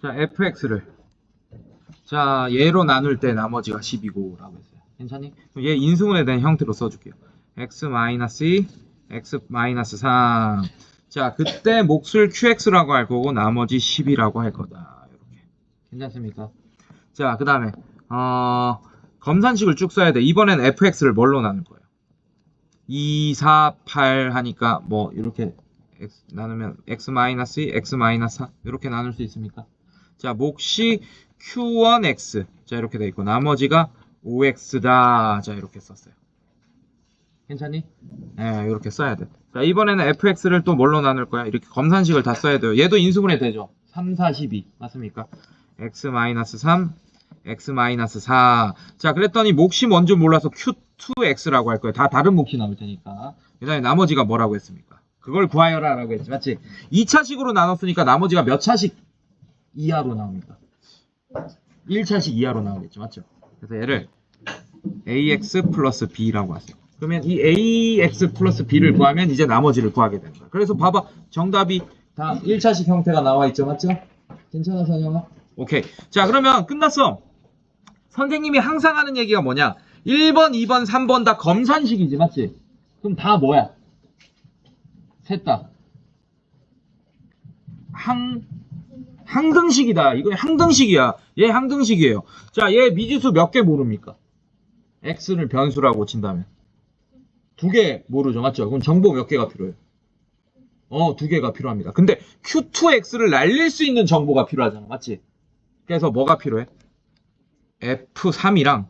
자, fx를 자, 얘로 나눌 때 나머지가 10이고 라고 했어요. 괜찮니? 얘 인수분해 된 형태로 써줄게요. x-2, x-3. 자, 그때 몫을 qx라고 할 거고 나머지 10이라고 할 거다. 이렇게. 괜찮습니까? 자, 그 다음에 어, 검산식을 쭉 써야 돼. 이번엔 fx를 뭘로 나눌 거예요? 2, 4, 8 하니까 뭐 이렇게 x 나누면 x-2, x-4 이렇게 나눌 수 있습니까? 자, 몫이 q1x 자 이렇게 돼 있고 나머지가 5x다 자 이렇게 썼어요. 괜찮니? 네, 이렇게 써야 돼. 자, 이번에는 fx를 또 뭘로 나눌 거야? 이렇게 검산식을 다 써야 돼요. 얘도 인수분해 되죠? 3, 4, 12 맞습니까? x-3 x-4 자, 그랬더니 몫이 뭔지 몰라서 q2x라고 할 거예요. 다 다른 몫이 나올 테니까. 그 다음에 나머지가 뭐라고 했습니까? 그걸 구하여라 라고 했지, 맞지? 2차식으로 나눴으니까 나머지가 몇 차식 이하로 나옵니까? 1차식 이하로 나오겠죠, 맞죠? 그래서 얘를 ax 플러스 b라고 하세요. 그러면 이 ax 플러스 b를 구하면 이제 나머지를 구하게 거야. 그래서 봐봐, 정답이 다 1차식 형태가 나와 있죠, 맞죠? 괜찮아, 선영아? 오케이. 자, 그러면 끝났어. 선생님이 항상 하는 얘기가 뭐냐? 1번, 2번, 3번 다 검산식이지, 맞지? 그럼 다 뭐야? 셋 다. 항, 항등식이다. 이거 항등식이야. 얘 항등식이에요. 자, 얘 미지수 몇 개 모릅니까? x를 변수라고 친다면. 두 개 모르죠. 맞죠? 그럼 정보 몇 개가 필요해요? 어, 두 개가 필요합니다. 근데 q2x를 날릴 수 있는 정보가 필요하잖아. 맞지? 그래서 뭐가 필요해? F3이랑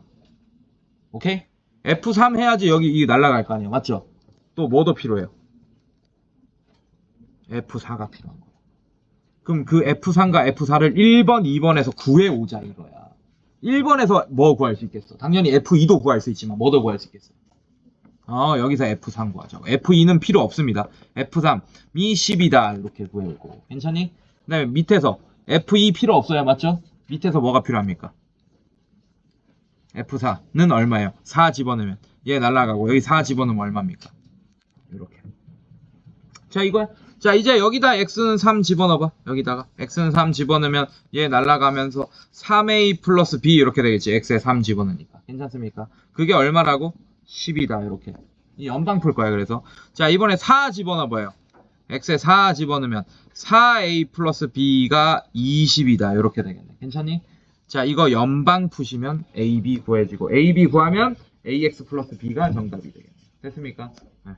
오케이? F3 해야지 여기 이 날라갈 거 아니에요. 맞죠? 또뭐더 필요해요? F4가 필요한 거야. 그럼 그 F3과 F4를 1번, 2번에서 구해 오자 이거야. 1번에서 뭐 구할 수 있겠어? 당연히 F2도 구할 수 있지만 뭐더 구할 수 있겠어? 어, 여기서 F3 구하자고. F2는 필요 없습니다. F3, 미 10이다. 이렇게 구해오고. 괜찮니? 그 다음에 밑에서 F2 필요 없어요. 맞죠? 밑에서 뭐가 필요합니까? F4는 얼마예요? 4 집어넣으면. 얘 날라가고, 여기 4 집어넣으면 얼마입니까? 이렇게. 자, 이거야. 자, 이제 여기다 X는 3 집어넣어봐. 여기다가. X는 3 집어넣으면 얘 날라가면서 3A 플러스 B 이렇게 되겠지. X에 3 집어넣으니까. 괜찮습니까? 그게 얼마라고? 10이다. 이렇게. 이 연방 풀 거야. 그래서. 자, 이번에 4 집어넣어봐요. X에 4 집어넣으면 4A 플러스 B가 20이다. 이렇게 되겠네. 괜찮니? 자, 이거 연방 푸시면 AB 구해지고 AB 구하면 AX 플러스 B가 정답이 되겠네. 됐습니까? 네.